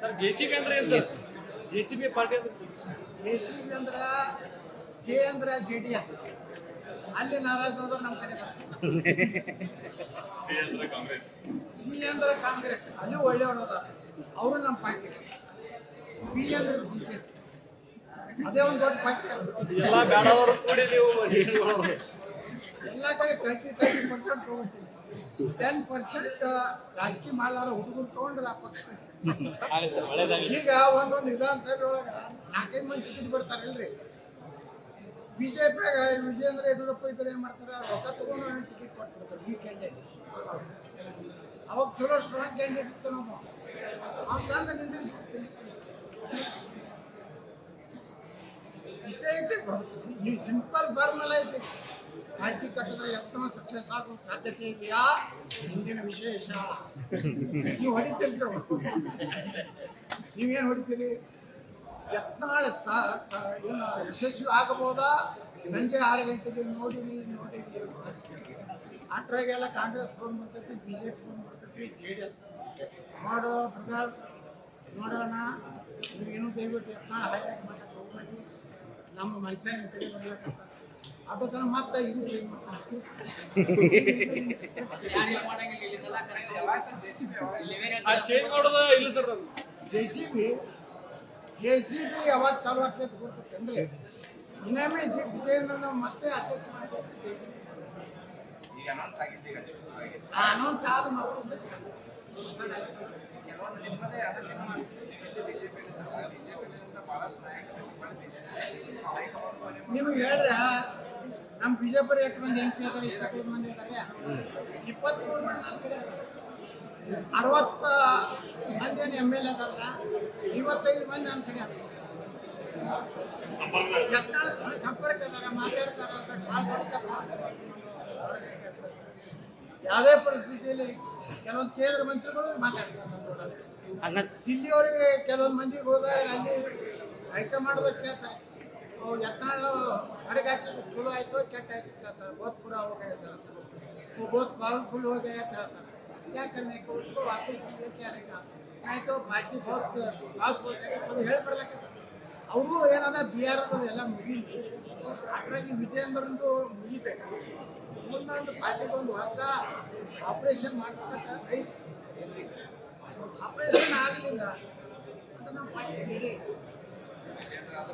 Sir J C B ಅಂದ್ರೆ ಏನು sir? J C B party ಅಂದ್ರೆ ಸರ್? ಜೆ ಸಿ ಬಿ ಅಂದ್ರ J ಅಂದ್ರ ಜೆ ಡಿ ಎಸ್ ಅಲ್ಲಿ ನಾರಾಜ್ ಹೋದ್ರೆ ನಮ್ಮ ಕಡೆ ಸಿ ಅಂದ್ರೆ ಕಾಂಗ್ರೆಸ್. ಸಿ ಅಂದ್ರೆ ಕಾಂಗ್ರೆಸ್. ಅಲ್ಲಿ ಒಳ್ಳೆಯವರು ಅವರು ನಮ್ಮ ಪಾರ್ಟಿ. ಬಿ ಅಂದ್ರೆ ಬಿ ಅದೇ ಒಂದು ದೊಡ್ಡ ಪಾರ್ಟಿ ಎಲ್ಲ ಬೇಡವರು ಕೂಡಿ ನೀವು? ಎಲ್ಲ ಕಡೆ ತರ್ಟಿ ತರ್ಟಿ ಪರ್ಸೆಂಟ್ ತಗೊಂತೀನಿ ಟೆನ್ ಪರ್ಸೆಂಟ್ ರಾಜಕೀಯ ಮಾಡಲಾರ ಹುಡುಗರು ತಗೊಂಡ್ರ ಆ ಪಕ್ಷ. ಈಗ ಒಂದೊಂದು ವಿಧಾನಸಭೆ ಒಳಗ ನಾಲ್ಕೈದು ಮಂದಿ ಟಿಕೆಟ್ ಬರ್ತಾರಲ್ರಿ ಬಿಜೆಪಿಯಾಗ ವಿಜೇಂದ್ರ ಯಡಿಯೂರಪ್ಪ ಇದ್ರೆ ಏನ್ ಮಾಡ್ತಾರ ರೊಕ್ಕ ತಗೊಂಡು ಟಿಕೆಟ್ ಕೊಟ್ಬಿಡ್ತಾರೆ ಈ ಕ್ಯಾಂಡಿಡೇಟ್ ಅವಾಗ ಚಲೋ ಸ್ಟ್ರಾಂಗ್ ಕ್ಯಾಂಡಿಡೇಟ್ ಇತ್ತು ನಾವು ಅವ್ನ ತಂದ ನಿಂದಿರಿಸ್ಬಿಡ್ತೀನಿ ಇಷ್ಟೇ ಐತಿ ನೀವು ಸಿಂಪಲ್ ಫಾರ್ಮಲ್ ಐತಿ. ಪಾರ್ಟಿ ಕಟ್ಟಿದ್ರೆ ಯತ್ನ ಸಕ್ಸಸ್ ಆಗೋ ಸಾಧ್ಯತೆ ಇದೆಯಾ? ಹಿಂದಿನ ವಿಶೇಷ. ನೀವು ಹೊಡಿತೀರಿ ನೀವೇನು ಹೊಡಿತೀರಿ? ಯತ್ನಾಳ ಏನು, ಯಶಸ್ವಿ ಆಗಬಹುದಾ? ಸಂಜೆ ಆರು ಗಂಟೆಗೆ ನೋಡಿರಿ ನೋಡಿರಿ ಆಟ್ರಾಗೆಲ್ಲ ಕಾಂಗ್ರೆಸ್ ಫೋನ್ ಬರ್ತೈತಿ ಬಿ ಜೆ ಪಿ ಫೋನ್ ಬರ್ತೈತಿ, ಜೆ ಡಿ ಎಸ್ ಮಾಡೋ ಪ್ರಕಾರ ನೋಡೋಣ. ಇವ್ರಿಗೇನು ದಯವಿಟ್ಟು ಯತ್ನಾಳ ಹೈಲೈಟ್ ಹೋಗ್ಬೇಡಿ. ನಮ್ಮ ಮನುಷ್ಯ ನಿಮ್ಮ ಕಡೆ ಬರ್ಲಕ್ಕ ಅದು ಮತ್ತ ಇದು ಚೇಂಜ್ ಮಾಡ್ತಾರೆ. ಅದು. J C B J C B ಯಾವಾಗ ಚಾಲು ಆಗ್ತೈತೆ ಗೊತ್ತೈತೆ ಅಂದ್ರೆ ಇನ್ನೊಮ್ಮೆ ಜಿ ವಿಜಯೇಂದ್ರ ನಾವು ಮತ್ತೆ ಅಧ್ಯಕ್ಷ ಮಾಡ್ಬೇಕು ಜೆ ಸಿ ಬಿ ಈಗ ಅನೌನ್ಸ್ ಆಗಿತ್ತು ಆಗಿದೆ. ಆ ಅನೌನ್ಸ್ ಆದ ಮಕ್ಕಳು ಸರ್ ಕೆಲವೊಂದು ನಿಮ್ಮದೇ ಆದ ನಿಮ್ಮ ಬಿಜೆಪಿ ಬಹಳಷ್ಟು ನಾಯಕರು ಬಿಜೆಪಿ ಹೈಕಮಾಂಡ್ ನಿಮ್ಗೆ ಹೇಳ್ರೆ ನಮ್ಮ ಬಿಜಾಪುರ ಎಷ್ಟು ಮಂದಿ ಎಂ ಪಿ ಅದಾರೆ ಇಪ್ಪತ್ತೈದು ಮಂದಿ ಇದ್ದಾರೆ? ಇಪ್ಪತ್ಮೂರು ಮಂದಿ ಅರವತ್ತ ಮಂದಿ ಏನು ಎಂ ಎಲ್ ಎ ಅದಾರ ಐವತ್ತೈದು ಮಂದಿ ನನ್ನ ಕಡೆ ಅದ ಸಂಪರ್ಕ ಅದಾರ ಮಾತಾಡ್ತಾರ ಯಾವುದೇ ಪರಿಸ್ಥಿತಿಯಲ್ಲಿ ಕೆಲವೊಂದು ಕೇಂದ್ರ ಮಂತ್ರಿಗಳು ಮಾತಾಡ್ತಾರೆ. ದಿಲ್ಲಿಯವರಿಗೆ ಕೆಲವೊಂದು ಮಂದಿಗೆ ಹೋದಾಗ ಅಲ್ಲಿ ಹೈಕಮಾಂಡ್ದವ್ರು ಕೇಳ್ತಾರೆ. ಎತ್ತಾಳು ಹೊರಗಾಕಿ ಚಲೋ ಆಯ್ತು, ಕೆಟ್ಟ ಆಯ್ತು ಕೇಳ್ತಾರೆ. ಬೋತ್ ಪೂರ ಹೋಗ್ಯಾಯ ಸರ್ ಬೋತ್ ಬಾವು ಫುಲ್ ಹೋಗ್ಯಾಯ ಅಂತ ಹೇಳ್ತಾರೆ. ಯಾಕಂದ್ರೆ ಉಸ್ಕೋ ವಾಪಸ್ ಆಯ್ತು ಬಾಕಿ ಬೋತ್ ಲಾಸ್ ಹೋಗ್ಯಾಕ ಅದು ಹೇಳಿ ಬರ್ಲಕ್ಕ ಅವರು ಏನದ ಬಿ ಆರ್ ಅದು ಎಲ್ಲ ಮುಗಿಲಿ. ಅಟ್ರಾಗಿ ವಿಜಯೇಂದ್ರಂದು ಮುಗಿತೈತಿ. ಮುಂದೊಂದು ಪಾರ್ಟಿಗೊಂದು ಹೊಸ ಆಪರೇಷನ್ ಮಾಡ್ಬೇಕಂತ ಐತಿ ಆಪರೇಷನ್ ಆಗಲಿಲ್ಲ. ಅಂತ ನಮ್ಮ ಪಾರ್ಟಿ